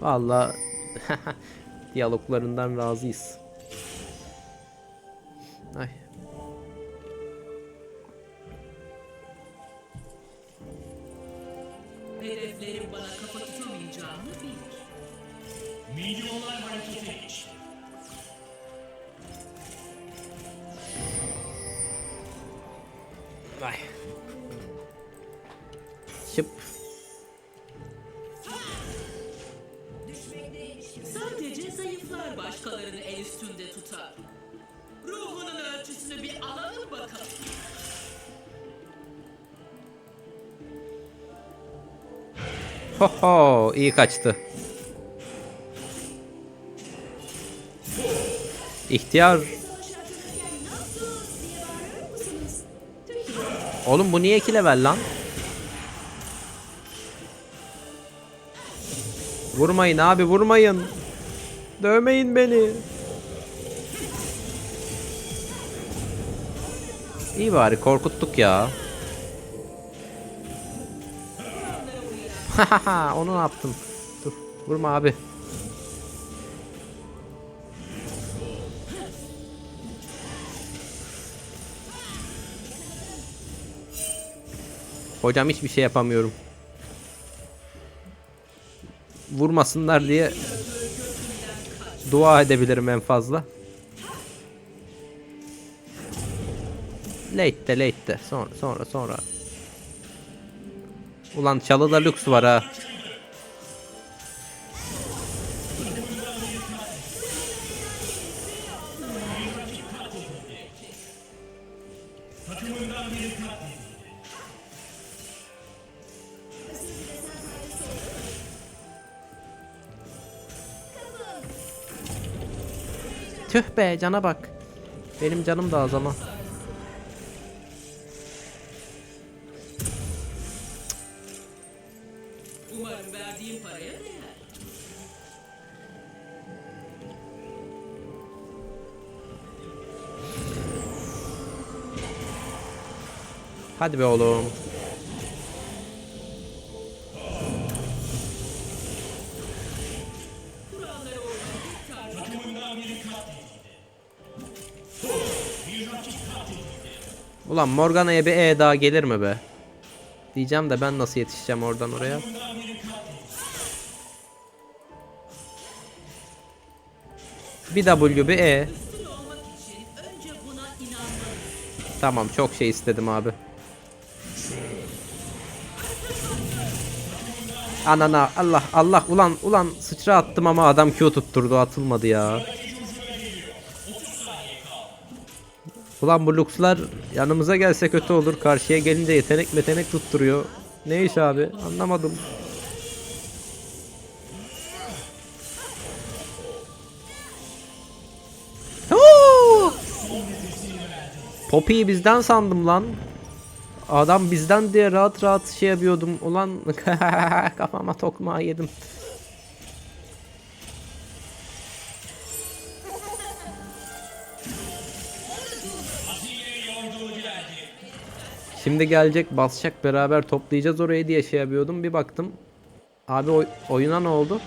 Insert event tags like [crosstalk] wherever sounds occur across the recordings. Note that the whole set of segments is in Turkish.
Vallahi [laughs] diyaloglarından razıyız. Ay. Ho iyi kaçtı. İhtiyar. Oğlum bu niye 2 level lan? Vurmayın abi vurmayın. Dövmeyin beni. İyi bari korkuttuk ya. [laughs] onu ne yaptın? Dur vurma abi. Hocam hiçbir şey yapamıyorum. Vurmasınlar diye dua edebilirim en fazla. Late de late de sonra sonra sonra. Ulan çalıda lüks var ha. Tüh be cana bak. Benim canım da az ama. Hadi be oğlum. Ulan Morgana'ya bir E daha gelir mi be? Diyeceğim de ben nasıl yetişeceğim oradan oraya? Bir W bir E. Tamam çok şey istedim abi. Anana Allah Allah ulan ulan sıçra attım ama adam Q tutturdu atılmadı ya. Ulan bu Lux'lar yanımıza gelse kötü olur. Karşıya gelince yetenek metenek tutturuyor. Ne iş abi? Anlamadım. Poppy'yi bizden sandım lan. Adam bizden diye rahat rahat şey yapıyordum. Ulan [laughs] kafama tokmağı yedim. Şimdi gelecek basacak beraber toplayacağız orayı diye şey yapıyordum. Bir baktım. Abi oy- oyuna ne oldu?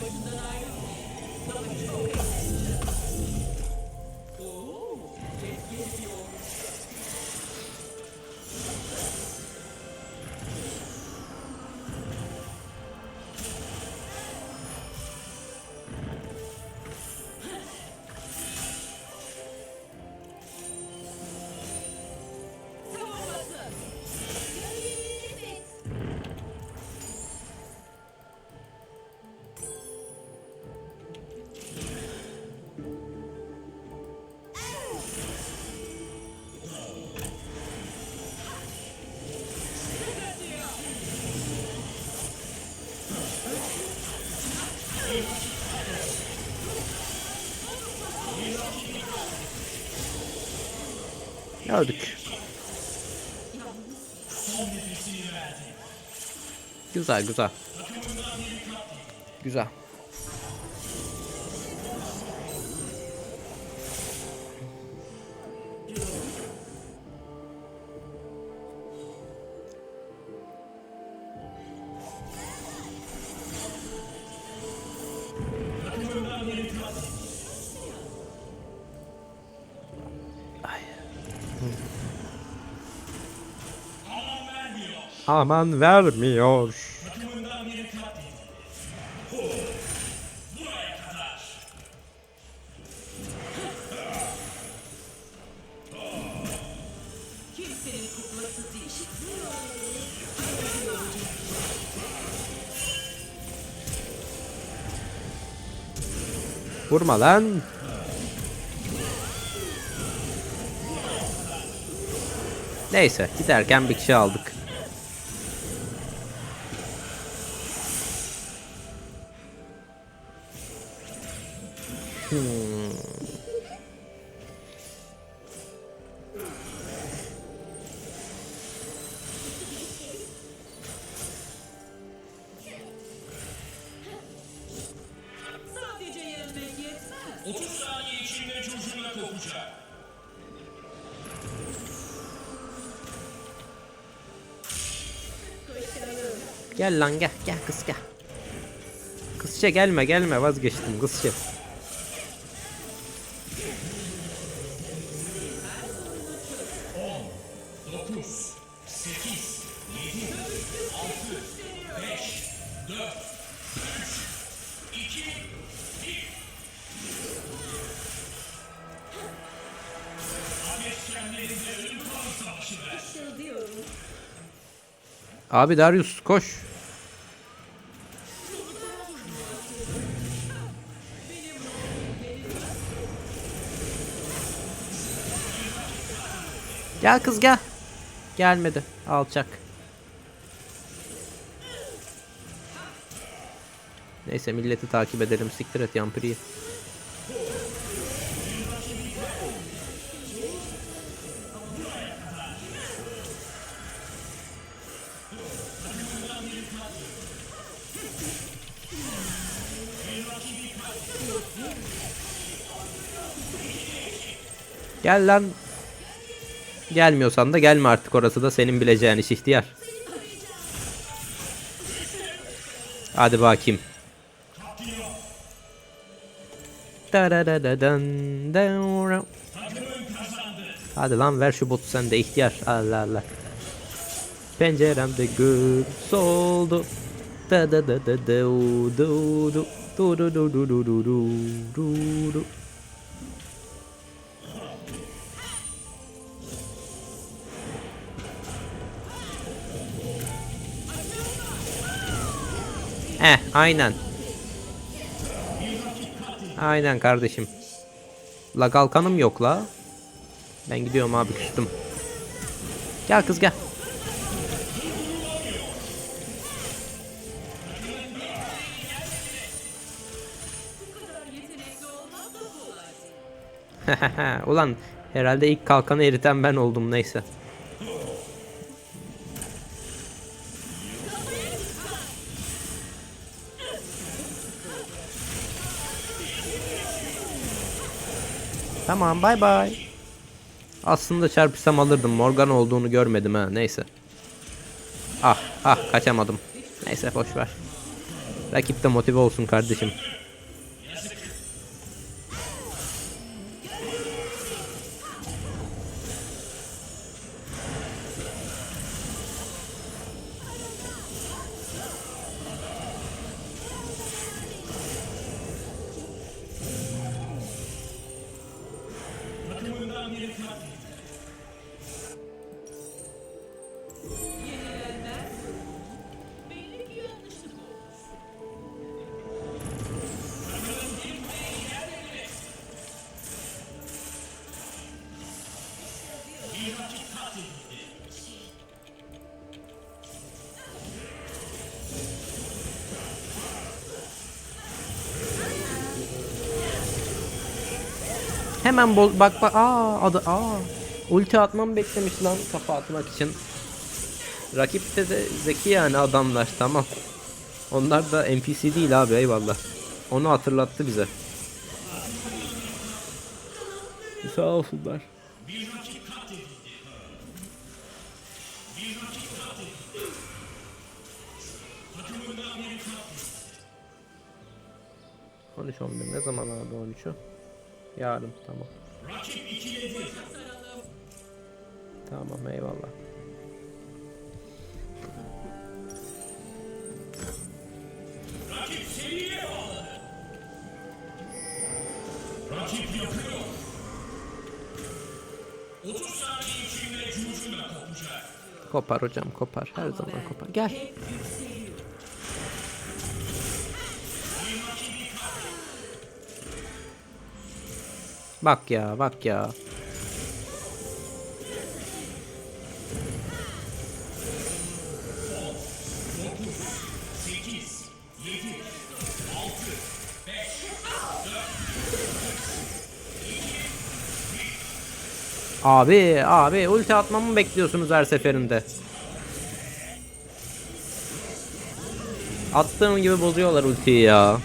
Kaç. Gördük. Güzel güzel. Güzel. Kuklası değil. Vurma lan. Neyse giderken bir kişi aldık. Kısça. Kısça şey, gelme gelme vazgeçtim kısça. Şey. Abi Darius koş. Gel kız gel. Gelmedi. Alçak. Neyse milleti takip edelim. Siktir et Yampiri'yi. Gel lan. Gelmiyorsan da gelme artık orası da senin bileceğin iş ihtiyar. Hadi bakayım. Hadi lan ver şu botu sen de ihtiyar. Allah Allah. Penceremde gül soldu. Da da da da da du du du du du du du du du du Eh aynen. Aynen kardeşim. La kalkanım yok la. Ben gidiyorum abi küstüm. Gel kız gel. [laughs] Ulan herhalde ilk kalkanı eriten ben oldum neyse. Tamam bay bay. Aslında çarpışsam alırdım. Morgan olduğunu görmedim ha. Neyse. Ah ah kaçamadım. Neyse boş ver. Rakip de motive olsun kardeşim. Hemen bol bak bak aa adı aa Ulti atmamı beklemiş lan kafa atmak için. Rakipte de zeki yani adamlar tamam. Onlar da NPC değil abi eyvallah. Onu hatırlattı bize. Sağ olsunlar. ...13 11 ne zaman abi 13'ü? Yarın tamam. Tamam eyvallah. Rakip seriye bağladı. Rakip yapıyor. 30 saniye içinde curcuna kopacak. Kopar hocam kopar. Her zaman kopar. Gel. Bak ya bak ya. 8, 7, 6, 5, Abi abi ulti atmamı bekliyorsunuz her seferinde. Attığım gibi bozuyorlar ultiyi ya.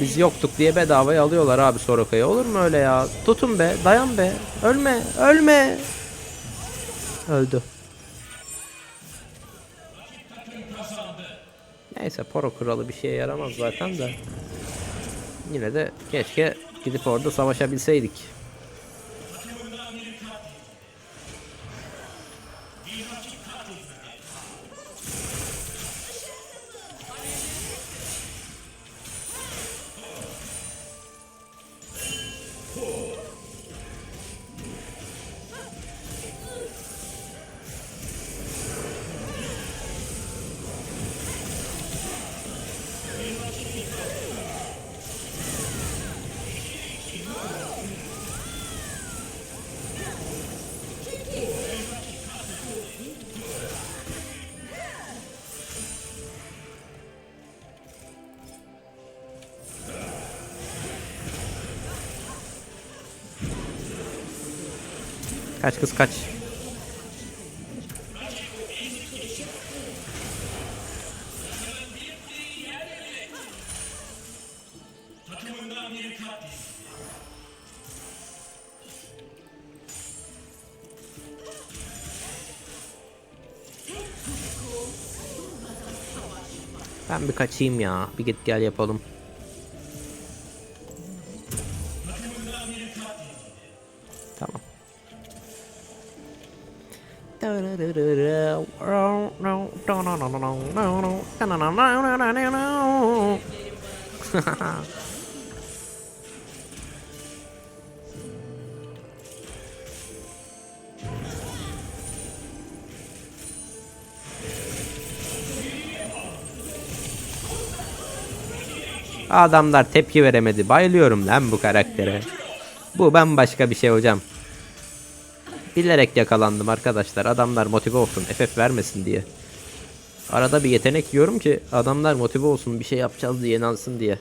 Biz yoktuk diye bedavaya alıyorlar abi Soroka'yı. Olur mu öyle ya? Tutun be, dayan be. Ölme, ölme. Öldü. Neyse poro kuralı bir şeye yaramaz zaten de. Yine de keşke gidip orada savaşabilseydik. Kaç kız kaç. Ben bir kaçayım ya. Bir git gel yapalım. Adamlar tepki veremedi. Bayılıyorum lan bu karaktere. Bu bambaşka bir şey hocam. Bilerek yakalandım arkadaşlar. Adamlar motive olsun. FF vermesin diye. Arada bir yetenek yiyorum ki adamlar motive olsun bir şey yapacağız diye inansın diye.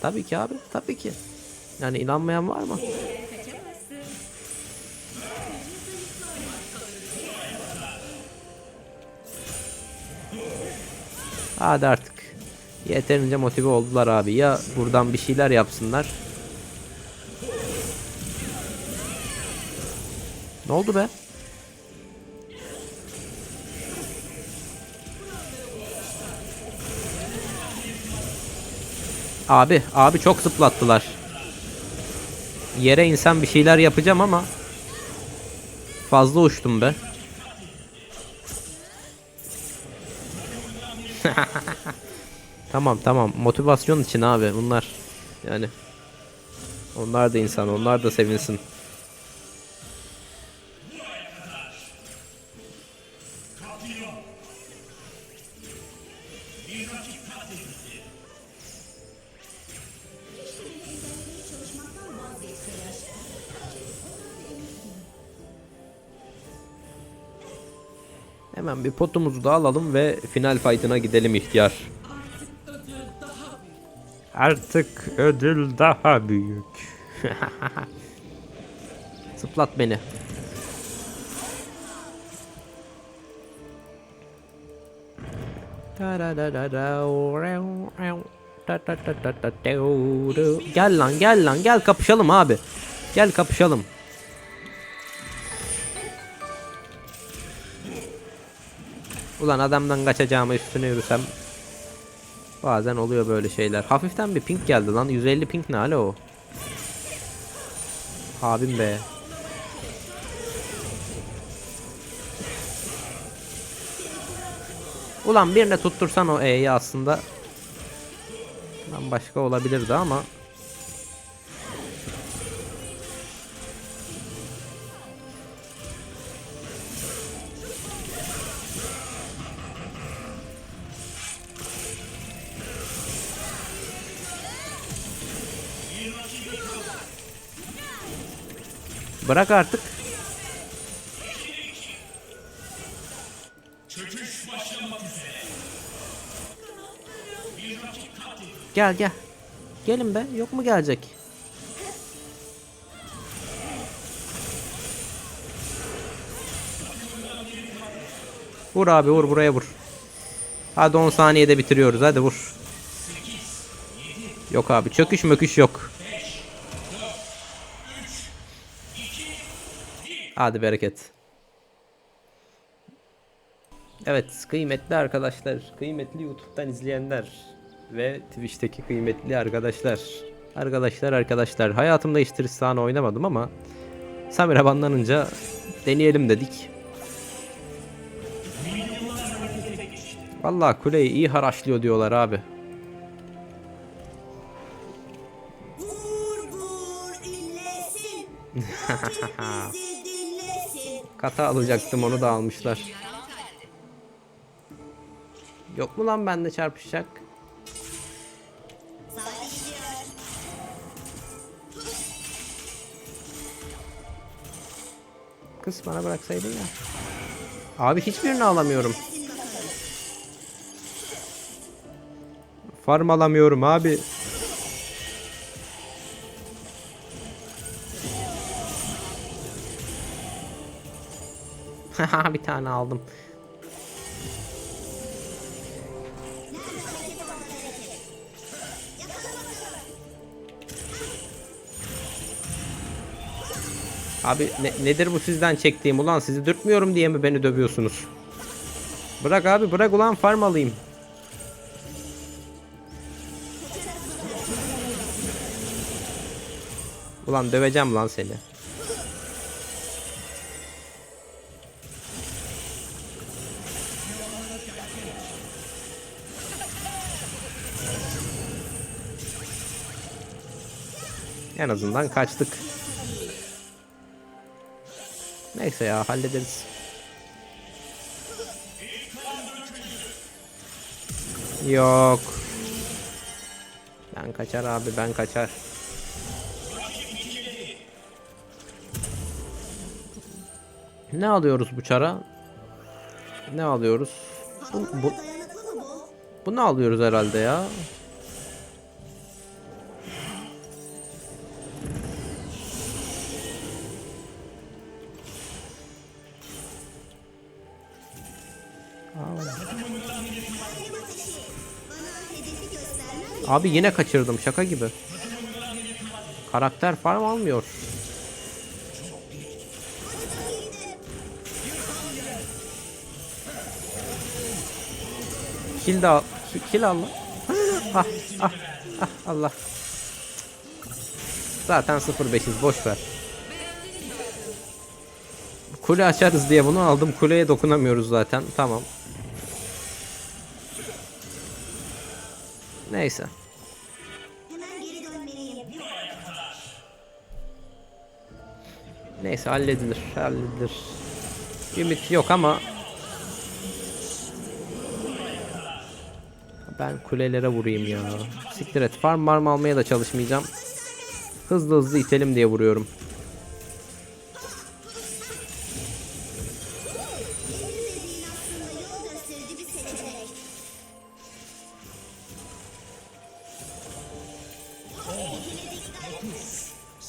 Tabii ki abi. Tabii ki. Yani inanmayan var mı? Hadi artık. Yeterince motive oldular abi. Ya buradan bir şeyler yapsınlar. Ne oldu be? Abi, abi çok zıplattılar. Yere insan bir şeyler yapacağım ama fazla uçtum be. [laughs] Tamam tamam motivasyon için abi bunlar. Yani onlar da insan onlar da sevinsin. Bir potumuzu da alalım ve final fight'ına gidelim ihtiyar. Artık ödül daha büyük. [laughs] Zıplat beni. Gel lan gel lan gel kapışalım abi. Gel kapışalım. Ulan adamdan kaçacağımı üstüne yürüsem Bazen oluyor böyle şeyler. Hafiften bir pink geldi lan. 150 pink ne alo? Abim be. Ulan birine tuttursan o E'yi aslında. Lan başka olabilirdi ama. Bırak artık. Gel gel. Gelin be. Yok mu gelecek? Vur abi vur buraya vur. Hadi 10 saniyede bitiriyoruz. Hadi vur. Yok abi çöküş möküş yok. Hadi bereket. Evet kıymetli arkadaşlar, kıymetli YouTube'dan izleyenler ve Twitch'teki kıymetli arkadaşlar. Arkadaşlar arkadaşlar hayatımda hiç Tristan'a oynamadım ama Samira banlanınca deneyelim dedik. Vallahi kuleyi iyi haraşlıyor diyorlar abi. Vur vur [laughs] Kata alacaktım onu da almışlar. Yok mu lan bende çarpışacak? Kız bana bıraksaydın ya. Abi hiçbirini alamıyorum. Farm alamıyorum abi. [laughs] bir tane aldım. Abi ne- nedir bu sizden çektiğim ulan sizi dürtmüyorum diye mi beni dövüyorsunuz? Bırak abi bırak ulan farm alayım. Ulan döveceğim lan seni. En azından kaçtık. Neyse ya hallederiz. Yok. Ben kaçar abi ben kaçar. Ne alıyoruz bu çara? Ne alıyoruz? Bu, bu, bunu alıyoruz herhalde ya. Abi yine kaçırdım şaka gibi. Karakter farm almıyor. Kill de al. Kill al lan. Ah, ah, ah, Allah. Zaten 0-5'iz boş ver. Kule açarız diye bunu aldım. Kuleye dokunamıyoruz zaten. Tamam. Neyse. Neyse halledilir. Halledilir. Ümit yok ama ben kulelere vurayım ya. Siktir et. Farm marm almaya da çalışmayacağım. Hızlı hızlı itelim diye vuruyorum.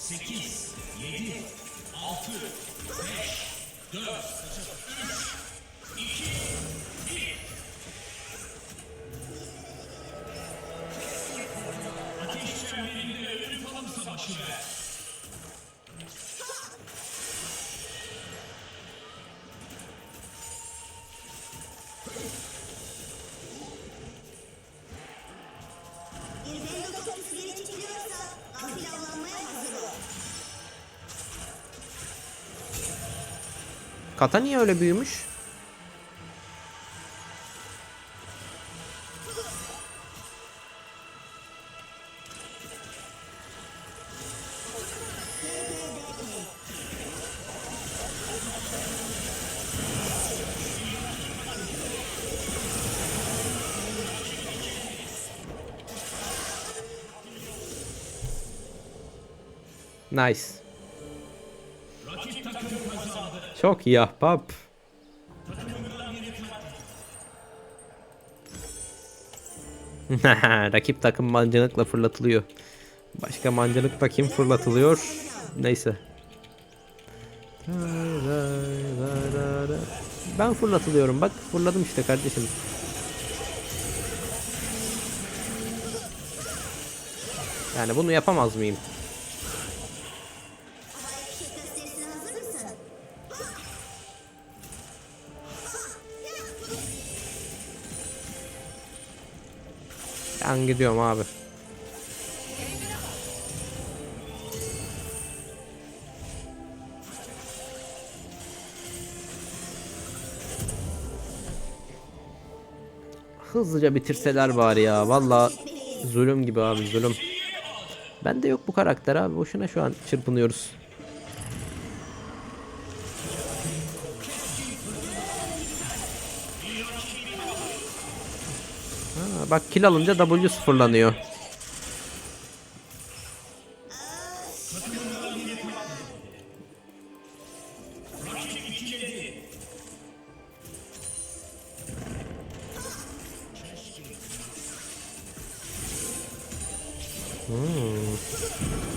8, 7, 6, 5, 4, 3, 2, Kata niye öyle büyümüş? Nice. Çok iyi ahbap. [laughs] Rakip takım mancınıkla fırlatılıyor. Başka mancınıkla kim fırlatılıyor? Neyse. Ben fırlatılıyorum bak. Fırladım işte kardeşim. Yani bunu yapamaz mıyım? Ben gidiyorum abi. Hızlıca bitirseler bari ya. Valla zulüm gibi abi zulüm. Bende yok bu karakter abi. Boşuna şu an çırpınıyoruz. Bak kill alınca W sıfırlanıyor. Bir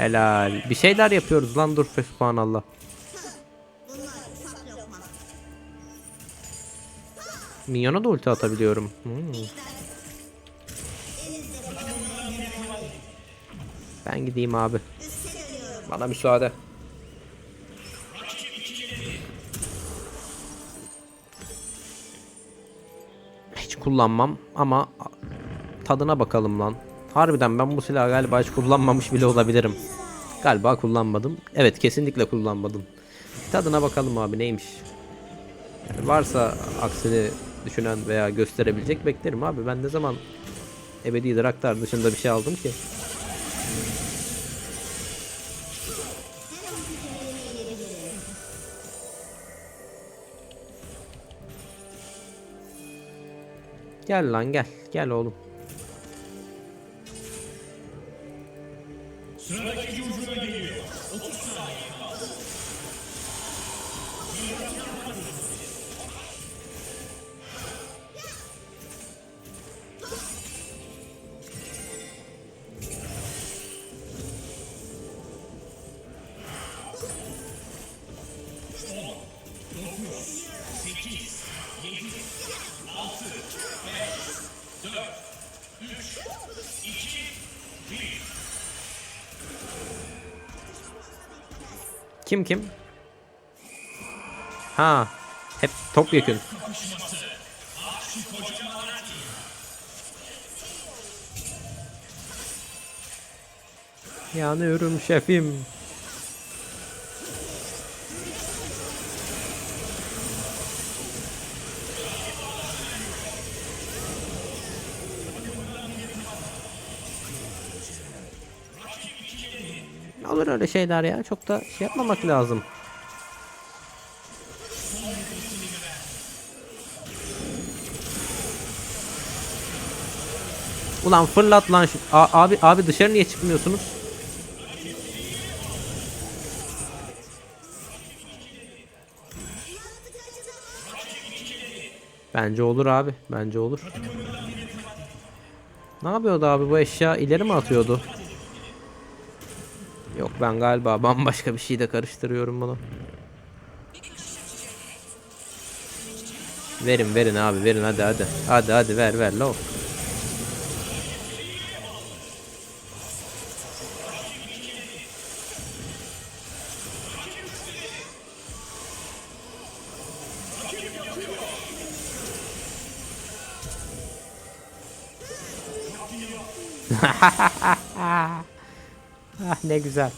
Helal. Bir şeyler yapıyoruz lan dur subhanallah. Bunlar ufak lokma. Minyona da ulti atabiliyorum. Hmm. Ben gideyim abi. Bana müsaade. Hiç kullanmam ama tadına bakalım lan. Harbiden ben bu silahı galiba hiç kullanmamış bile olabilirim. Galiba kullanmadım. Evet kesinlikle kullanmadım. Tadına bakalım abi neymiş. Yani varsa aksini düşünen veya gösterebilecek beklerim abi. Ben ne zaman ebedi draktar dışında bir şey aldım ki? Gel lan gel. Gel oğlum. Kim kim? Ha. Hep top yakın. Yanıyorum şefim. Olur öyle şeyler ya. Çok da şey yapmamak lazım. Ulan fırlat lan şu abi abi dışarı niye çıkmıyorsunuz? Bence olur abi. Bence olur. Ne yapıyordu abi bu eşya? ileri mi atıyordu? Yok ben galiba bambaşka bir şey de karıştırıyorum bunu. Verin verin abi verin hadi hadi. Hadi hadi ver ver lo. Ne güzel.